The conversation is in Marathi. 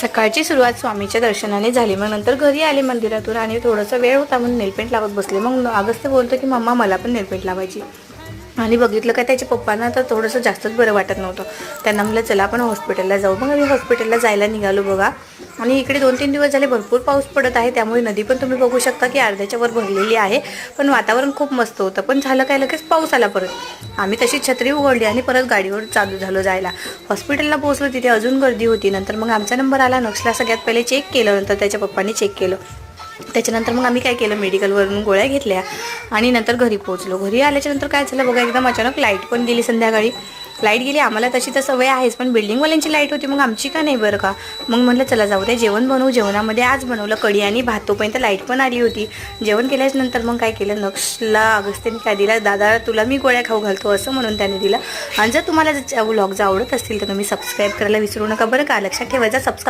सकाळची सुरुवात स्वामीच्या दर्शनाने झाली. मग नंतर घरी आले मंदिरातून आणि थोडासा वेळ होता म्हणून नेलपेंट लावत बसले. मग अगस्त्य बोलतो की मम्मा मला पण नेलपेंट लावायची. आणि बघितलं का त्याच्या पप्पांना तर थोडंसं जास्तच बरं वाटत नव्हतं. त्यांना म्हटलं चला आपण हॉस्पिटलला जाऊ. मग आम्ही हॉस्पिटलला जायला निघालो बघा. आणि इकडे दोन तीन दिवस झाले भरपूर पाऊस पडत आहे त्यामुळे नदी पण तुम्ही बघू शकता की अर्ध्याच्या वर भरलेली आहे. पण वातावरण खूप मस्त होतं पण झालं काय लगेच पाऊस आला परत. आम्ही तशी छत्री उघडली आणि परत गाडीवर चालू झालो जायला. हॉस्पिटलला पोहोचलो तिथे अजून गर्दी होती. नंतर मग आमचा नंबर आला नक्षला सगळ्यात पहिले चेक केलं नंतर त्याच्या पप्पांनी चेक केलं. त्याच्यानंतर मग आम्ही काय केलं मेडिकलवरून गोळ्या घेतल्या आणि नंतर घरी पोहोचलो. घरी आल्याच्यानंतर काय झालं बघा एकदम अचानक लाइट पण गेली संध्याकाळी. लाइट गेली आम्हाला तशी तर सवय आहेच पण बिल्डिंगवाल्यांची लाइट होती मग आमची का नाही बरं का? मग म्हटलं चला जाऊ दे जेवण बनवू. जेवणामध्ये आज बनवलं कढी आणि भात तोपर्यंत लाइट पण आली होती. जेवण केल्याच नंतर मग काय केलं? नक्षला अगस्त्याने काय दिला? दादा तुला मी गोळ्या खाऊ घालतो असं म्हणून त्याने दिलं. आणि जर तुम्हाला व्लॉग जर आवडत असतील तर तुम्ही सबस्क्राईब करायला विसरू नका. बरं का? लक्षात ठेवायचा सबस्क्राईब